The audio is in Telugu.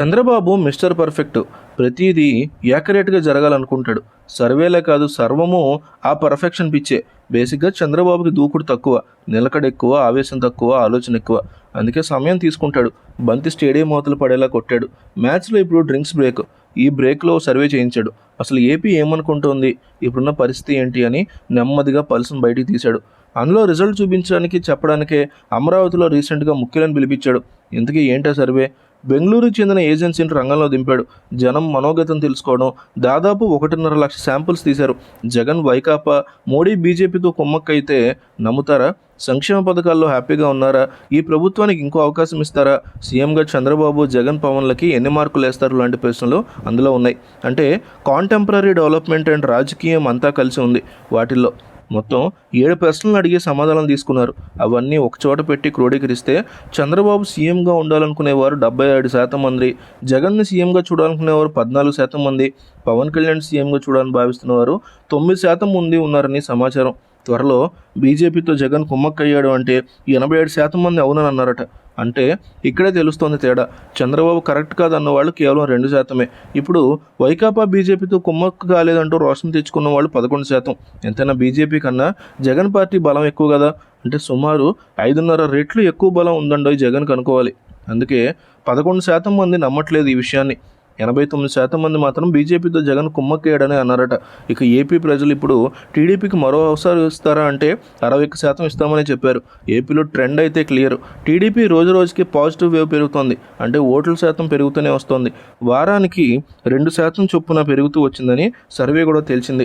Chandrababu mister perfect. ప్రతిదీ యాకరేట్గా జరగాలనుకుంటాడు. సర్వేలే కాదు సర్వము ఆ పర్ఫెక్షన్ పిచ్చే. బేసిక్గా చంద్రబాబుకి దూకుడు తక్కువ నిలకడ ఎక్కువ ఆవేశం తక్కువ ఆలోచన ఎక్కువ. అందుకే సమయం తీసుకుంటాడు. బంతి స్టేడియం మూతలు పడేలా కొట్టాడు. మ్యాచ్లో ఇప్పుడు డ్రింక్స్ బ్రేక్. ఈ బ్రేక్లో సర్వే చేయించాడు. అసలు ఏపీ ఏమనుకుంటోంది? ఇప్పుడున్న పరిస్థితి ఏంటి అని నెమ్మదిగా పల్స్ని బయటికి తీశాడు. అందులో రిజల్ట్ చూపించడానికి చెప్పడానికే అమరావతిలో రీసెంట్గా ముఖ్యులను పిలిపించాడు. ఇంతకీ ఏంటా సర్వే? బెంగళూరుకు చెందిన ఏజెన్సీని రంగంలో దింపాడు. జనం మనోగతం తెలుసుకోవడం దాదాపు ఒకటిన్నర లక్ష శాంపుల్స్ తీశారు. జగన్ వైకాపా మోడీ బీజేపీతో కుమ్మక్కైతే నమ్ముతారా? సంక్షేమ పథకాల్లో హ్యాపీగా ఉన్నారా? ఈ ప్రభుత్వానికి ఇంకో అవకాశం ఇస్తారా? సీఎంగా చంద్రబాబు జగన్ పవన్లకి ఎన్ని మార్కులు వేస్తారు లాంటి ప్రశ్నలు అందులో ఉన్నాయి. అంటే కాంటెంపరీ డెవలప్మెంట్ అండ్ రాజకీయం అంతా కలిసి ఉంది వాటిల్లో. మొత్తం ఏడు ప్రశ్నలు అడిగి సమాధానం తీసుకున్నారు. అవన్నీ ఒకచోట పెట్టి క్రోడీకరిస్తే చంద్రబాబు సీఎంగా ఉండాలనుకునేవారు డెబ్బై ఏడు శాతం మంది జగన్ని సీఎంగా చూడాలనుకునేవారు పద్నాలుగు శాతం మంది పవన్ కళ్యాణ్ సీఎంగా చూడాలని భావిస్తున్నవారు తొమ్మిది శాతం మంది ఉన్నారని సమాచారం. త్వరలో బీజేపీతో జగన్ కుమ్మక్కయ్యాడు అంటే ఎనభై ఏడు శాతం మంది అవునని అన్నారట. అంటే ఇక్కడే తెలుస్తోంది తేడా. చంద్రబాబు కరెక్ట్ కాదన్న వాళ్ళు కేవలం రెండు శాతమే. ఇప్పుడు వైకాపా బీజేపీతో కుమ్మక్కు కాలేదంటూ రోషం తెచ్చుకున్న వాళ్ళు పదకొండు శాతం. ఎంతైనా బీజేపీ కన్నా జగన్ పార్టీ బలం ఎక్కువ కదా? అంటే సుమారు ఐదున్నర రెట్లు ఎక్కువ బలం ఉందండో జగన్ కనుక్కోవాలి. అందుకే పదకొండు శాతం మంది నమ్మట్లేదు ఈ విషయాన్ని. ఎనభై తొమ్మిది శాతం మంది మాత్రం బీజేపీతో జగన్ కుమ్మక్కేయడని అన్నారట. ఇక ఏపీ ప్రజలు ఇప్పుడు టీడీపీకి మరో అవసరం ఇస్తారా అంటే అరవై ఒక్క శాతం ఇస్తామని చెప్పారు. ఏపీలో ట్రెండ్ అయితే క్లియర్. టీడీపీ రోజు రోజుకి పాజిటివ్ వేవ్ పెరుగుతోంది. అంటే ఓట్ల శాతం పెరుగుతూనే వస్తోంది. వారానికి రెండు శాతం చొప్పున పెరుగుతూ వచ్చిందని సర్వే కూడా తెలిసింది.